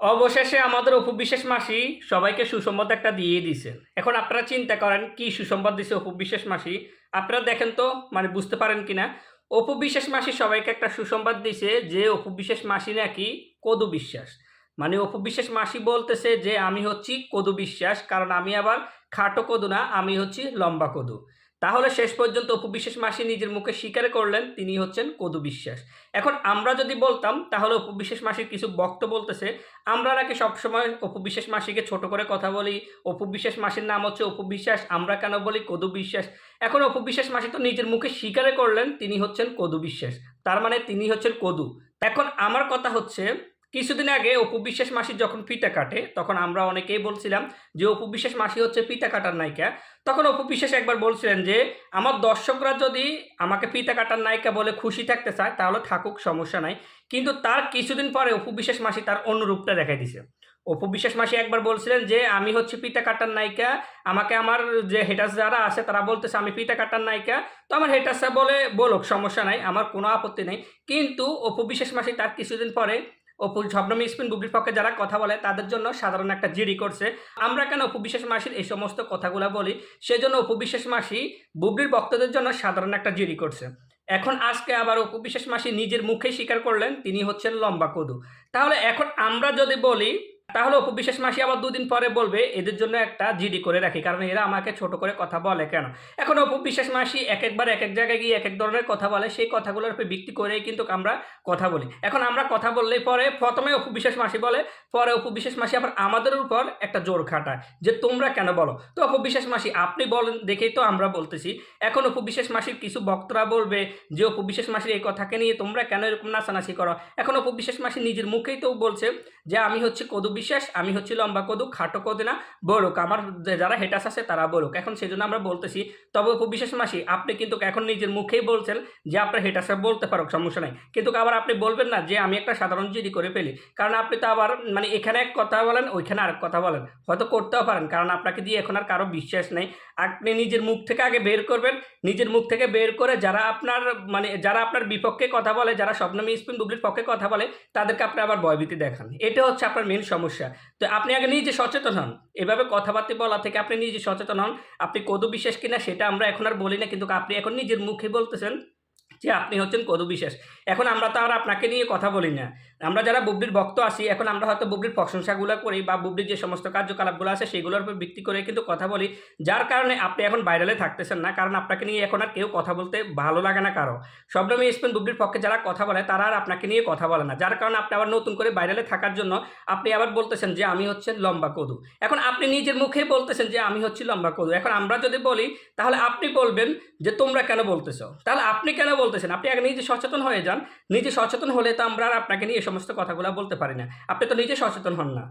অবশেষে আমাদের অপু বিশেষ মাসি সবাইকে সুসংবাদ একটা দিয়ে দিছে। এখন আপনারা চিন্তা করেন, কি সুসম্বাদ দিছে অপু বিশেষ মাসি? আপনারা দেখেন তো মানে বুঝতে পারেন কিনা? অপু বিশেষ মাসি সবাইকে একটা সুসংবাদ দিছে যে অপু বিশেষ মাসি নাকি কদু বিশ্বাস। মানে অপু বিশেষ মাসি বলতেছে যে, আমি হচ্ছি কদু বিশ্বাস, কারণ আমি আবার খাটো কদু না, আমি হচ্ছি লম্বা কদু। তাহলে শেষ পর্যন্ত অপু বিশেষ মাসি নিজের মুখে স্বীকার করলেন, তিনি হচ্ছেন কদু বিশ্বাস। এখন আমরা যদি বলতাম, তাহলে অপু বিশেষ মাসির কিছু বক্ত বলতেছে, আমরা নাকি সবসময় অপু বিশেষ মাসিকে ছোট করে কথা বলি, অপু বিশেষ মাসির নাম হচ্ছে অপু বিশ্বাস, আমরা কেন বলি কদু বিশ্বাস? এখন অপু বিশেষ মাসি তো নিজের মুখে স্বীকারে করলেন, তিনি হচ্ছেন কদু বিশ্বাস। তার মানে তিনি হচ্ছেন কদু। এখন আমার কথা হচ্ছে কিছুদিন আগে অপু বিশ্বাস মাসি যখন ফিতা কাটে, তখন আমরা অনেকেই বলছিলাম যে অপু বিশ্বাস মাসি হচ্ছে ফিতা কাটার নায়িকা। তখন অপু বিশ্বাস একবার বলছিলেন যে, আমার দর্শকরা যদি আমাকে ফিতা কাটার নায়িকা বলে খুশি থাকতে চায়, তাহলে থাকুক, সমস্যা নাই। কিন্তু তার কিছুদিন পরে অপু বিশ্বাস মাসি তার অন্য রূপটা দেখাই দিছে। অপু বিশ্বাস মাসি একবার বলছিলেন যে, আমি হচ্ছে পিতা কাটার নায়িকা। আমাকে আমার যে হেটার্স যারা আছে, তারা বলতেছে আমি পিতা কাটার নায়িকা। তো আমার হেটার্সরা বলে, বলুক, সমস্যা নাই, আমার কোনো আপত্তি নেই। কিন্তু অপু বিশ্বাস মাসি তার কিছুদিন পরে অপু ঝবনমি স্পিন বুবলির পক্ষে যারা কথা বলে, তাদের জন্য সাধারণ একটা জিডি করছে। আমরা কেন অপু মাসির এই সমস্ত কথাগুলো বলি? সেজন্য অপু বিশ্বাস মাসি বুবলির ভক্তদের জন্য সাধারণ একটা জিডি করছে। এখন আজকে আবার অপু মাসি নিজের মুখে স্বীকার করলেন, তিনি হচ্ছেন লম্বা কদু। তাহলে এখন আমরা যদি বলি তাহলে অপু বিশ্বাস মাসি আবার দুদিন পরে বলবে, এদের জন্য একটা জিডি করে রাখি, কারণ এরা আমাকে ছোট করে কথা বলে কেন? এখন অপু বিশ্বাস মাসি এক একবার এক এক জায়গায় গিয়ে এক এক ধরনের কথা বলে, সেই কথাগুলোর উপর ভিত্তি করেই কিন্তু আমরা কথা বলি। এখন আমরা কথা বললেই পরে প্রথমে অপু বিশ্বাস মাসি বলে, পরে অপু বিশ্বাস মাসি আবার আমাদের উপর একটা জোর খাটায়, যে তোমরা কেন বলো? তো অপু বিশ্বাস মাসি, আপনি বলেন দেখেই তো আমরা বলতেছি, এখন অপু বিশ্বাস মাসির কিছু বক্তরা বলবে যে, অপু বিশ্বাস মাসির এই কথাকে নিয়ে তোমরা কেন এরকম নাচানাচি করো? এখন অপু বিশ্বাস মাসি নিজের মুখেই তো বলছে যে, আমি হচ্ছে কদু বিশ্বাস আমি হচ্ছে লম্বা কদু খাটো কদু না বলুক আমার যারা হেটাস আছে তারা বলুক এখন সেজন্য আমরা বলতেছি, তবে অপু বিশ্বাস মাসি, আপনি কিন্তু এখন নিজের মুখেই বলছেন যে আপনার হেটাসরা বলতে পারো সমস্যা নাই। কিন্তু আবার আপনি বলবেন না যে আমি একটা সাধারণ জিডি করে ফেলি। কারণ আপনি তো আবার মানে এখানে এক কথা বলেন, ওইখানে আরেক কথা বলেন। হয়তো করতেও পারেন, কারণ আপনাকে দিয়ে এখন আর কারও বিশ্বাস নেই। আপনি নিজের মুখ থেকে আগে বের করবেন, নিজের মুখ থেকে বের করে যারা আপনার মানে যারা আপনার বিপক্ষে কথা বলে, যারা স্বপ্নমী স্পিন বুবলির পক্ষে কথা বলে, তাদেরকে আপনি আবার ভয়ভীতি দেখান। এটা হচ্ছে আপনার মেন সমস্যা। তো আপনি আগে নিজে সচেতন হন। এভাবে কথাবার্তা বলা থেকে আপনি নিজে সচেতন হন। আপনি কদু বিশ্বাস কিনা সেটা আমরা এখন আর বলি না, কিন্তু আপনি এখন নিজের মুখে বলতেছেন যে আপনি হচ্ছেন কদু বিশ্বাস। এখন আমরা তো আর আপনাকে নিয়ে কথা বলি না। আমরা যারা বুবলির ভক্ত আছি, এখন আমরা হয়তো বুবলির প্রশংসাগুলো করি বা বুবলির যে সমস্ত কার্যকলাপগুলো আছে, সেগুলোর উপর ভিত্তি করে কিন্তু কথা বলি। যার কারণে আপনি এখন ভাইরালে থাকতেছেন না, কারণ আপনাকে নিয়ে এখন আর কেউ কথা বলতে ভালো লাগে না কারও। সবরমী স্পেন বুবলির পক্ষে যারা কথা বলে, তারা আর আপনাকে নিয়ে কথা বলে না। যার কারণে আপনি আবার নতুন করে ভাইরালে থাকার জন্য আপনি আবার বলতেছেন যে, আমি হচ্ছে লম্বা কদু। এখন আপনি নিজের মুখেই বলতেছেন যে, আমি হচ্ছি লম্বা কদু। এখন আমরা যদি বলি, তাহলে আপনি বলবেন যে, তোমরা কেন বলতেছো? তাহলে আপনি কেন বলতেছেন? আপনি আগে নিজে সচেতন হয়ে যান। নিজে সচেতন হলে তো আমরা আর আপনাকে নিয়ে সমস্ত কথাগুলো বলতে পারি না। আপনি তো নিজে সচেতন হন না।